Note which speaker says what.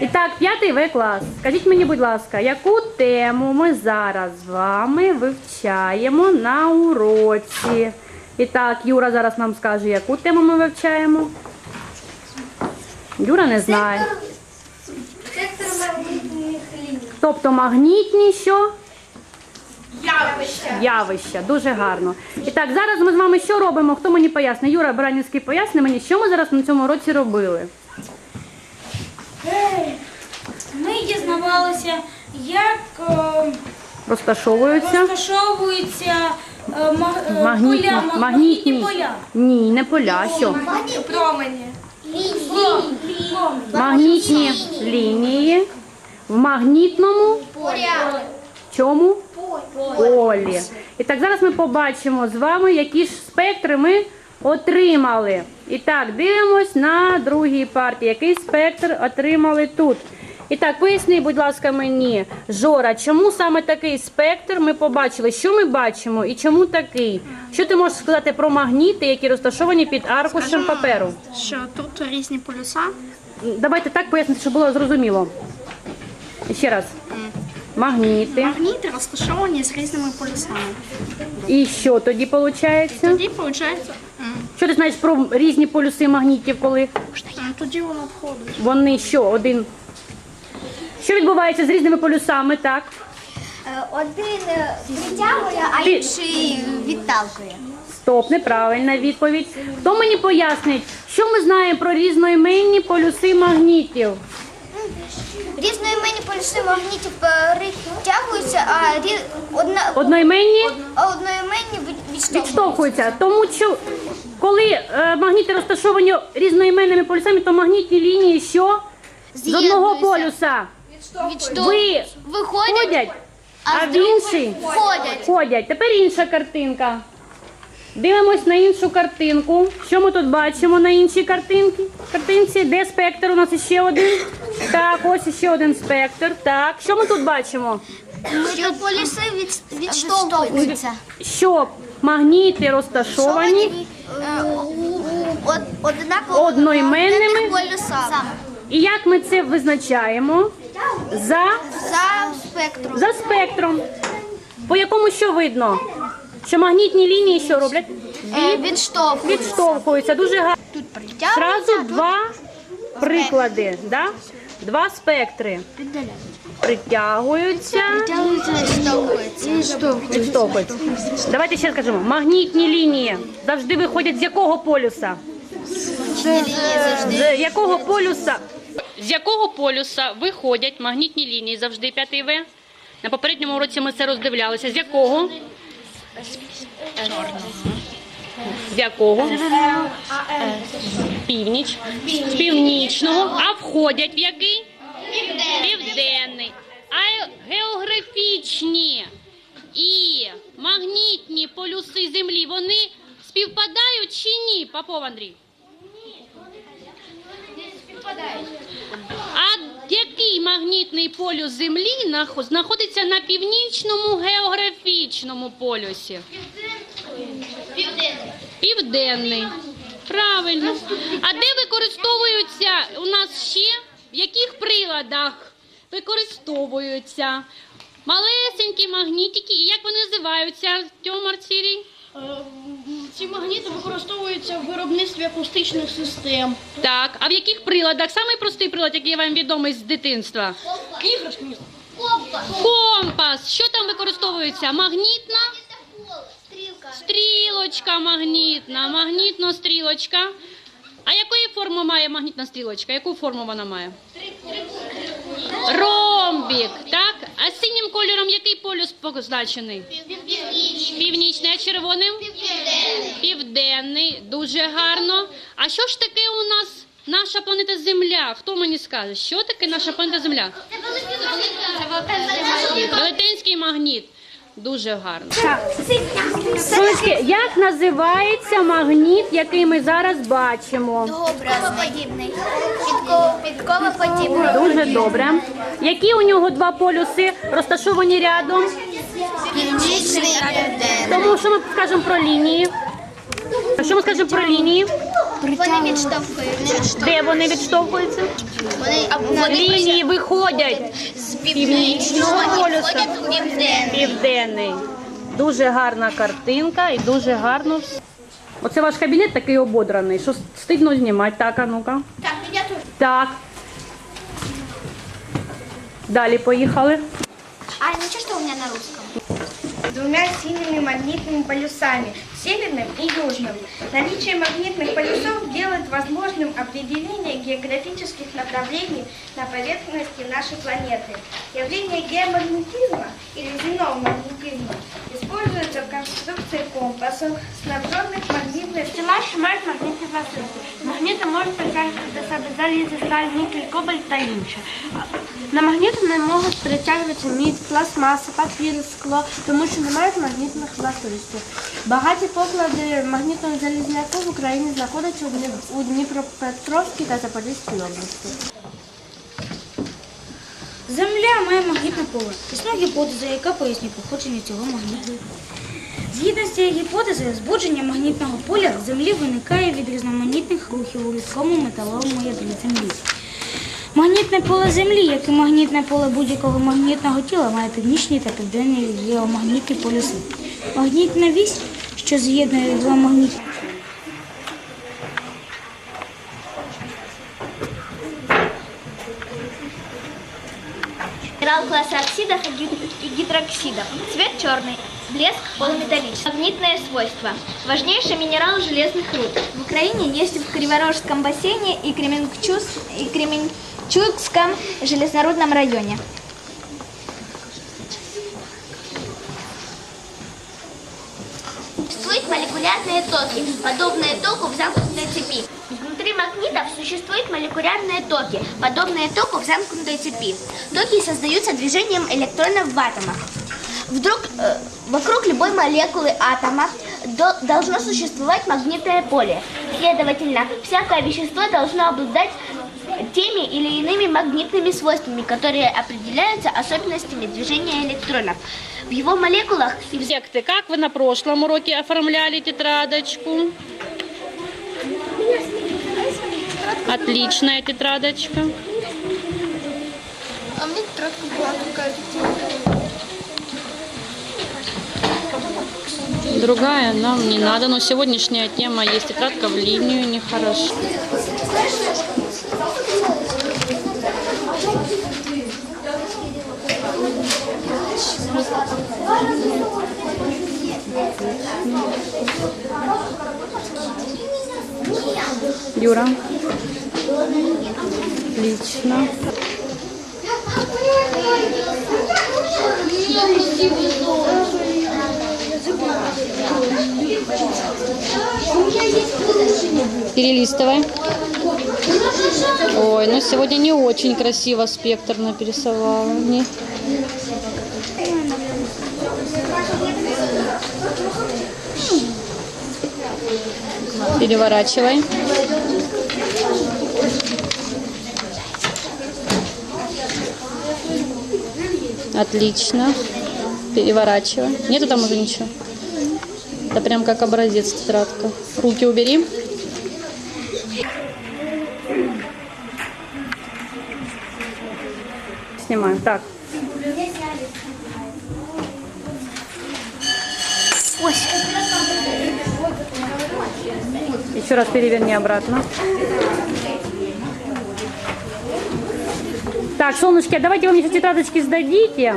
Speaker 1: І так, п'ятий В клас. Скажіть мені, будь ласка, яку тему ми зараз з вами вивчаємо на уроці? І так, Юра зараз нам скаже, яку тему ми вивчаємо. Юра не знає.
Speaker 2: Сектор магнітних ліній.
Speaker 1: Тобто магнітні що?
Speaker 2: Явище.
Speaker 1: Явища. Дуже гарно. І так, зараз ми з вами що робимо? Хто мені пояснить? Юра Баранівський поясни мені, що ми зараз на цьому уроці робили.
Speaker 3: Ми дізнавалися, як е,
Speaker 1: Розташовуються.
Speaker 3: розташовуються е, е,
Speaker 1: Магнітні,
Speaker 3: поля, ма-
Speaker 1: магнітні.
Speaker 3: поля.
Speaker 1: Ні, не поля. Що?
Speaker 2: Промені.
Speaker 1: Магнітні лінії в магнітному чому? Полі. І так, зараз ми побачимо з вами, які ж спектри ми отримали. І так, дивимось на другій партії. Який спектр отримали тут? І так, поясни, будь ласка, мені, Жора, чому саме такий спектр ми побачили? Що ми бачимо і чому такий? Що ти можеш сказати про магніти, які розташовані під аркушем паперу?
Speaker 4: Що тут різні полюса.
Speaker 1: Давайте так пояснити, щоб було зрозуміло. Ще раз. Магніти.
Speaker 4: Магніти розташовані з різними полюсами.
Speaker 1: І що тоді виходить?
Speaker 4: Тоді виходить,
Speaker 1: Що ти знаєш про різні полюси магнітів, коли
Speaker 4: тоді воно входить.
Speaker 1: вони що, один. Що відбувається з різними полюсами, так?
Speaker 2: Е, Один е, притягує, а
Speaker 1: Ти-
Speaker 2: інший відталкує.
Speaker 1: Стоп, неправильна відповідь. Хто мені пояснить, що ми знаємо про різноіменні полюси магнітів?
Speaker 2: Різноіменні полюси магнітів перетягуються, а рі... одна...
Speaker 1: Одноіменні
Speaker 2: а одноіменні від- відштовхуються.
Speaker 1: відштовхуються. Тому що коли е, магніти розташовані різноіменними полюсами, то магнітні лінії що? З одного полюса ви
Speaker 2: Виходять,
Speaker 1: ходять, а в
Speaker 2: другого
Speaker 1: ходять. Тепер інша картинка. Дивимось на іншу картинку. Що ми тут бачимо на іншій картинці? картинці? Де спектр? У нас ще один. Так, ось ще один спектр. Так, що ми тут бачимо?
Speaker 2: Що полюси від... відштовхуються.
Speaker 1: Що магніти розташовані
Speaker 2: Е, однаково
Speaker 1: Одноіменними?
Speaker 2: полюсами.
Speaker 1: І як ми це визначаємо? За,
Speaker 2: За спектром.
Speaker 1: за спектром. По якому що видно? Що магнітні лінії що роблять?
Speaker 2: Е, Відштовхуються.
Speaker 1: Відштовхуються. Дуже гарно.
Speaker 2: Тут притягуються.
Speaker 1: Зразу два приклади, да? два спектри. Притягуються,
Speaker 2: Відштовхуються.
Speaker 1: відштовхуються. Давайте ще скажемо. Магнітні лінії завжди виходять з якого полюса? З якого полюса? З якого полюса виходять магнітні лінії завжди 5 В? На попередньому уроці ми це роздивлялися. З якого? З якого? Північ. З північного. А входять в який? Південний. А географічні і магнітні полюси Землі, вони співпадають чи ні, Попов Андрій? А який магнітний полюс Землі нах- знаходиться на північному географічному полюсі? Південний. Правильно. А де використовуються у нас ще? В яких приладах використовуються малесенькі магнітики? І як вони називаються, Тьомар Цірій?
Speaker 4: Ці магніти використовуються в виробництві акустичних систем.
Speaker 1: Так. А в яких приладах? Самий простий прилад, який вам відомий з дитинства?
Speaker 4: Іграшки.
Speaker 1: Компас. Що там використовується? Магнітна? Стрілочка магнітна, магнітна стрілочка. А якої форми має магнітна стрілочка? Яку форму вона має? Ромбік, так? А синім кольором який полюс позначений? Північний, а червоним? Південний. Дуже гарно. А що ж таке у нас наша планета Земля? Хто мені скаже? Що таке наша планета Земля? Велетенський магніт. Дуже гарно. Сонечки, як називається магніт, який ми зараз бачимо?
Speaker 2: Доброподібний. Підковоподібний.
Speaker 1: Дуже добре. Які у нього два полюси розташовані рядом?
Speaker 2: Північний та південний.
Speaker 1: Тому що ми скажемо про лінії? Що ми скажемо про лінії?
Speaker 2: Вони відштовхують.
Speaker 1: Де вони відштовхуються?
Speaker 2: Вони, вони
Speaker 1: Лінії виходять
Speaker 2: з північного
Speaker 1: полюса.
Speaker 2: в південний.
Speaker 1: південний. Дуже гарна картинка і дуже гарно. вс- Оце ваш кабінет такий ободраний, що стидно знімати. Так, а ну-ка.
Speaker 2: Так, я тут.
Speaker 1: Так. Далі поїхали.
Speaker 2: А, ничего, что у меня на русском.
Speaker 5: двумя синими магнитными полюсами, северным и южным. Наличие магнитных полюсов делает возможным определение географических направлений на поверхности нашей планеты. Явление геомагнетизма или земного магнетизма используется в конструкции компасов, снабженных магнитной
Speaker 6: Наші мають магнітні властивості. Магніти можуть притягувати до себе залізо, сталь, нікель, кобальт та інше. На магніти не можуть притягуватися мідь, пластмаса, папір, скло, тому що не мають магнітних властивостей. Багаті поклади магнітного залізняку в Україні знаходяться у у Дніпропетровській та Запорізькій області.
Speaker 3: Земля має магнітне поле. Існує гіпотеза, яка пояснює походження цього магніту. Згідно з цією гіпотезою, збудження магнітного поля Землі виникає від різноманітних рухів у рідкому металовому ядрі Землі. Магнітне поле Землі, як і магнітне поле будь-якого магнітного тіла, має північні та південні геомагнітні полюси. Магнітна вісь, що з'єднує два магнітні
Speaker 2: Минерал класса оксидов и гид- и гидроксидов. Цвет черный. Блеск полуметаллический. Магнитные свойства. Важнейший минерал железных руд. В Украине есть в Криворожском бассейне и, Кременчугс- и Кременчугском железнорудном районе. Существуют молекулярные токи, подобные току в замкнутой цепи. Внутри магнитов существуют молекулярные токи, подобные току в замкнутой цепи. Токи создаются движением электронов в атомах. Вдруг э, вокруг любой молекулы атома до- должно существовать магнитное поле. Следовательно, всякое вещество должно обладать теми или иными магнитными свойствами, которые определяются особенностями движения электронов. В его молекулах и в
Speaker 1: Секты, как вы на прошлом уроке оформляли тетрадочку? Отличная тетрадочка.
Speaker 2: А мне тетрадка была такая.
Speaker 1: Другая нам не надо, но сегодняшняя тема есть тетрадка в линию, нехорошо. Юра. Отлично. Перелистывай. Ой, ну сегодня не очень красиво спектр напересовала. Не. Переворачивай. Отлично. Переворачивай. Нету там уже ничего. Это прям как образец тетрадка. Руки убери. Снимаем. Так. Еще раз переверни обратно. Так, солнышки, а давайте вы мне сейчас тетрадочки сдадите.